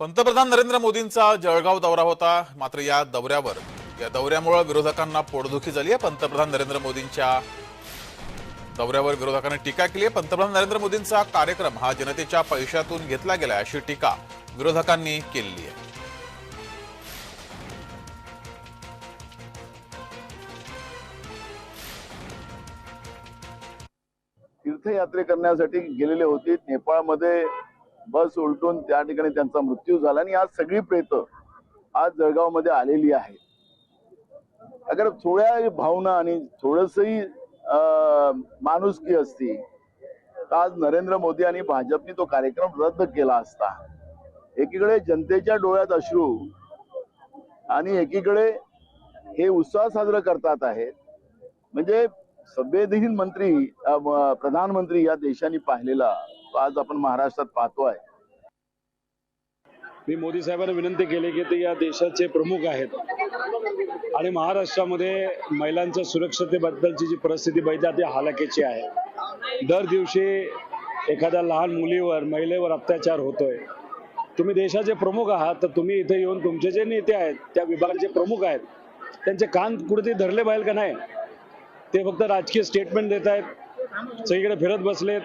पंतप्रधान नरेंद्र मोदींचा जळगाव दौरा होता. मात्र या दौऱ्यावर या दौऱ्यामुळे विरोधकांना पोटदुखी झाली आहे पंतप्रधान नरेंद्र मोदींच्या दौऱ्यावर विरोधकांनी टीका केली आहे. पंतप्रधान नरेंद्र मोदींचा कार्यक्रम हा जनतेच्या पैशातून घेतला गेला अशी टीका विरोधकांनी केलेली आहे. तीर्थयात्रे करण्यासाठी गेलेले होते. नेपाळमध्ये बस उलटून त्या ठिकाणी त्यांचा मृत्यू झाला आणि आज सगळी प्रेत आज जळगावमध्ये आलेली आहे. अगर थोड्या भावना आणि थोडसही माणुसकी असती तर आज नरेंद्र मोदी आणि भाजपने तो कार्यक्रम रद्द केला असता. एकीकडे जनतेच्या डोळ्यात अश्रू आणि एकीकडे हे उत्साह साजरा करतात आहेत. म्हणजे संवेदहीन मंत्री प्रधानमंत्री या देशाने पाहिलेला आज आपण महाराष्ट्रात पाहतोय. मी मोदी साहेबांना विनंती केली की ते या देशाचे प्रमुख आहेत. आणि महाराष्ट्रामध्ये महिलांच्या सुरक्षतेबद्दलची जी परिस्थिती बघितली ती हालाकीची आहे. दर दिवशी एखाद्या लहान मुलीवर महिलेवर अत्याचार होतोय. तुम्ही देशाचे प्रमुख आहात तर तुम्ही इथे येऊन तुमचे जे नेते आहेत त्या विभागाचे प्रमुख आहेत त्यांचे कान कुठेतरी धरले पाहिजे का नाही? ते फक्त राजकीय स्टेटमेंट देत आहेत. सगळीकडे फिरत बसलेत.